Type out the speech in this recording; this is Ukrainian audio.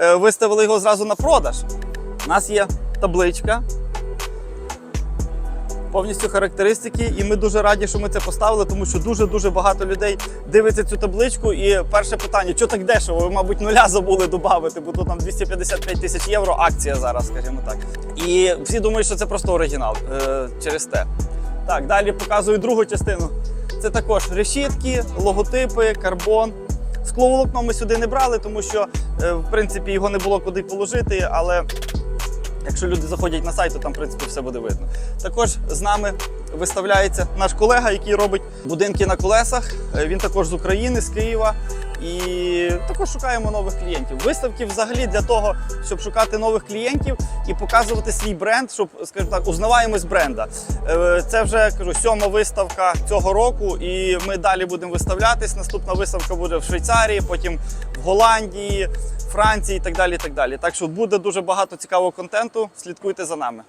е, виставили його зразу на продаж. У нас є табличка, повністю характеристики, і ми дуже раді, що ми це поставили, тому що дуже-дуже багато людей дивиться цю табличку. І перше питання: що так дешево? Ви, мабуть, нуля забули додати, бо тут там 255 тисяч євро акція зараз, скажімо так. І всі думають, що це просто оригінал е, через те. Так, далі показую другу частину. Це також решітки, логотипи, карбон. Скловолокно ми сюди не брали, тому що е, в принципі його не було куди положити, але Якщо люди заходять на сайт, то там в принципі все буде видно. Також з нами виставляється наш колега, який робить будинки на колесах. Е, Він також з України, з Києва. І також шукаємо нових клієнтів. Виставки взагалі для того, щоб шукати нових клієнтів і показувати свій бренд, щоб, скажімо так, узнаваємость бренда. Е, Це вже кажу сьома виставка цього року, і ми далі будемо виставлятись. Наступна виставка буде в Швейцарії, потім в Голландії, Франції і так далі. і Так далі. Так що буде дуже багато цікавого контенту. Слідкуйте за нами.